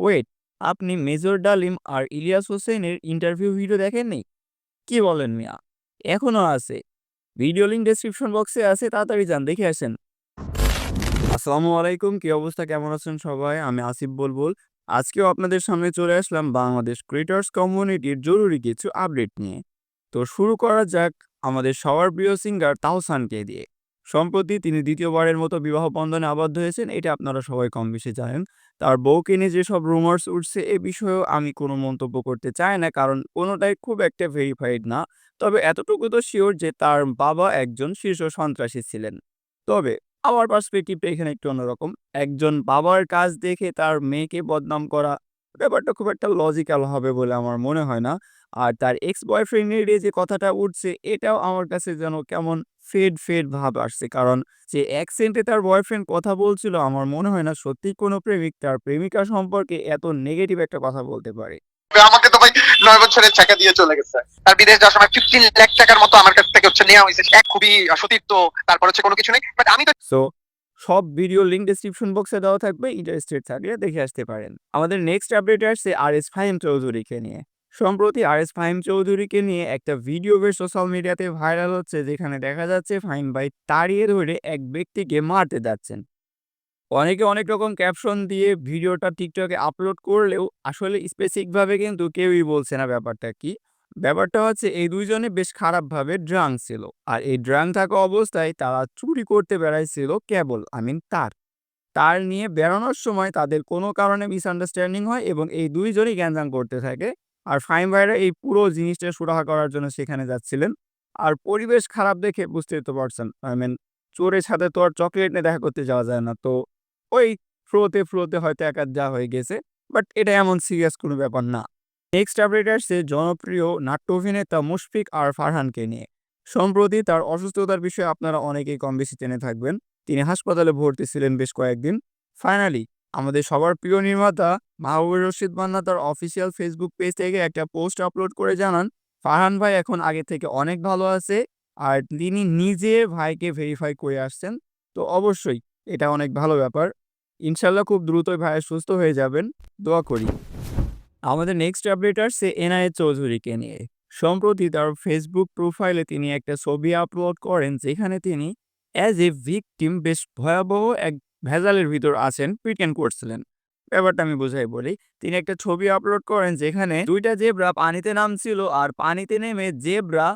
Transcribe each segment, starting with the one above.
Wait আপনি major ডালিম আর ইলিয়াস হোসেনের ইন্টারভিউ ভিডিও দেখেননি? কি বলেন মিয়া? এখনও আছে। ভিডিও লিঙ্ক ডেসক্রিপশন বক্সে আছে, তাড়াতাড়ি যান, দেখে আসেন। আসসালামু আলাইকুম, কি অবস্থা? কেমন আছেন সবাই? আমি আসিফ বলবুল। আজকেও আপনাদের সামনে চলে আসলাম বাংলাদেশ ক্রিয়েটার্স কমিউনিটির জরুরি কিছু আপডেট নিয়ে। তো শুরু করা যাক আমাদের সবার প্রিয় সিঙ্গার তাহসানকে দিয়ে। সম্প্রতি তিনি দ্বিতীয়বারের মতো বিবাহ বন্ধনে আবদ্ধ হয়েছেন, এটা আপনারা সবাই কম বেশি জানেন। তার বউকে নিয়ে যেসব রুমার্স উঠছে, এ বিষয়েও আমি কোনো মন্তব্য করতে চাই না, কারণ কোনোটাই খুব একটা ভেরিফাইড না। তবে এতটুকু তো শিওর যে তার বাবা একজন শীর্ষ সন্ত্রাসী ছিলেন। তবে আমার পার্সপেক্টিভটা এখানে একটু অন্যরকম। একজন বাবার কাজ দেখে তার মেয়েকে বদনাম করা ব্যাপারটা খুব একটা লজিক্যাল হবে বলে আমার মনে হয় না। আর তার এক্স বয়ফ্রেন্ডের যে কথাটা উঠছে এটাও আমার কাছে যেন কেমন ফেড ফেড ভাব আসছে। কারণ যে অ্যাকসেন্টে তার বয়ফ্রেন্ড কথা বলছিল আমার মনে হয় না সত্যি কোনো প্রেমিক তার প্রেমিকা সম্পর্কে এত নেগেটিভ একটা কথা বলতে পারে। আমাকে তো ভাই নয় বছরের টাকা দিয়ে চলে গেছে। তার বিদেশ যাওয়ার সময় ফিফটিন লাখ টাকার মতো আমার কাছ থেকে হচ্ছে নেওয়া হয়েছে। এক খুবই সতীর্থ তারপর হচ্ছে কোনো কিছু নেই। বাট আমি তো সো সব ভিডিও লিঙ্ক ডেসক্রিপশন বক্সে দেওয়া থাকবে ইন্টারেস্টেড থাকলে দেখে আসতে পারেন। আমাদের নেক্সট আপডেট আসছে আর এস ফাহিম চৌধুরীকে নিয়ে। সম্প্রতি আর এস ফাহিম চৌধুরীকে নিয়ে একটা ভিডিও বেশ সোশ্যাল মিডিয়াতে ভাইরাল হচ্ছে, যেখানে দেখা যাচ্ছে ফাহিম ভাই তাড়িয়ে ধরে এক ব্যক্তিকে মারতে যাচ্ছেন। অনেকে অনেক রকম ক্যাপশন দিয়ে ভিডিওটা টিকটকে আপলোড করলেও আসলে স্পেসিফিকভাবে কিন্তু কেউই বলছে না ব্যাপারটা কি। ব্যাপারটা হচ্ছে এই দুইজনে বেশ খারাপভাবে ড্রাং ছিল। আর এই ড্রাং থাকা অবস্থায় তারা চুরি করতে বেড়াইছিল কেবল, আই মিন তার। তার নিয়ে বেরোনোর সময় তাদের কোনো কারণে মিসআন্ডারস্ট্যান্ডিং হয় এবং এই দুইজনই গ্যাঞ্জাম করতে থাকে। আর ফাইম ভাইরা এই পুরো জিনিসটা সুরাহা করার জন্য সেখানে যাচ্ছিলেন। আর পরিবেশ খারাপ দেখে বুঝতেই তো পারছেন, আই মিন চোরের সাথে তো আর চকলেট নিয়ে দেখা করতে যাওয়া যায় না। তো ওই ফ্লোতে ফ্লোতে হয়তো একাত যা হয়ে গেছে, বাট এটা এমন সিরিয়াস কোনো ব্যাপার না। নেক্সট আপডেট জনপ্রিয় নাট্য অভিনেতা মুশফিক আর ফারহানকে নিয়ে। সম্প্রতি তার অসুস্থতার বিষয়ে আপনারা অনেকেই কম বেশি জেনে থাকবেন। তিনি হাসপাতালে ভর্তি ছিলেন বেশ কয়েকদিন। ফাইনালি, আমাদের সবার প্রিয় নির্মাতা মাহবুবুর রশিদ মান্না তার অফিসিয়াল ফেসবুক পেজ থেকে একটা পোস্ট আপলোড করে জানান, ফারহান ভাই এখন আগে থেকে অনেক ভালো আছে আর তিনি নিজে ভাইকে ভেরিফাই করে আসছেন। তো অবশ্যই এটা অনেক ভালো ব্যাপার। ইনশাল্লাহ খুব দ্রুতই ভাইয়ের সুস্থ হয়ে যাবেন। দোয়া করি। আমাদের নেক্সট আপডেট আসছে এনআইএ চৌধুরীকে নিয়ে। সম্প্রতি তার ফেসবুক প্রোফাইলে তিনি একটা ছবি আপলোড করেন যেখানে তিনি অ্যাজ এ ভিকটিম বেশ ভয়াবহ এক ভেজালের ভিতর আছেন প্রিটেন্ড করছিলেন। ব্যাপারটা আমি বোঝাই বলি, তিনি একটা ছবি আপলোড করেন যেখানে দুইটা জেব্রা পানিতে নামছিল আর পানিতে নেমে জেব্রা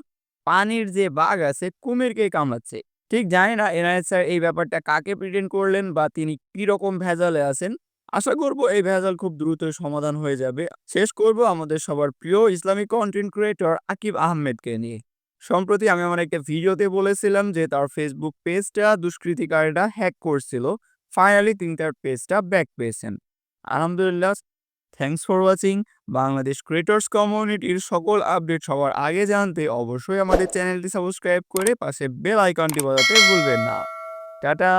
পানির যে বাঘ আছে কুমিরকে কামড়াচ্ছে। ঠিক জানি না এনআইএস স্যার এই ব্যাপারটা কাকে প্রিটেন্ড করলেন বা তিনি কীরকম ভেজালে আছেন আশা করব এই ভেজাল খুব দ্রুতই সমাধান হয়ে যাবে। শেষ করব আমাদের সবার প্রিয় ইসলামিক কন্টেন্ট ক্রিয়েটর আকিব আহমেদকে নিয়ে। সম্প্রতি আমি আমার একটা ভিডিওতে বলেছিলাম যে তার ফেসবুক পেজটা দুষ্কৃতিকারীরা হ্যাক করছিল। ফাইনালি তিনি তার পেজটা ব্যাক পেয়েছেন। আলহামদুলিল্লাহ thanks for watching Bangladesh creators কমিউনিটির সকল আপডেট সবার আগে জানতে অবশ্যই আমাদের চ্যানেলটি সাবস্ক্রাইব করে পাশে বেল আইকনটি বাজাতে ভুলবেন না। টাটা!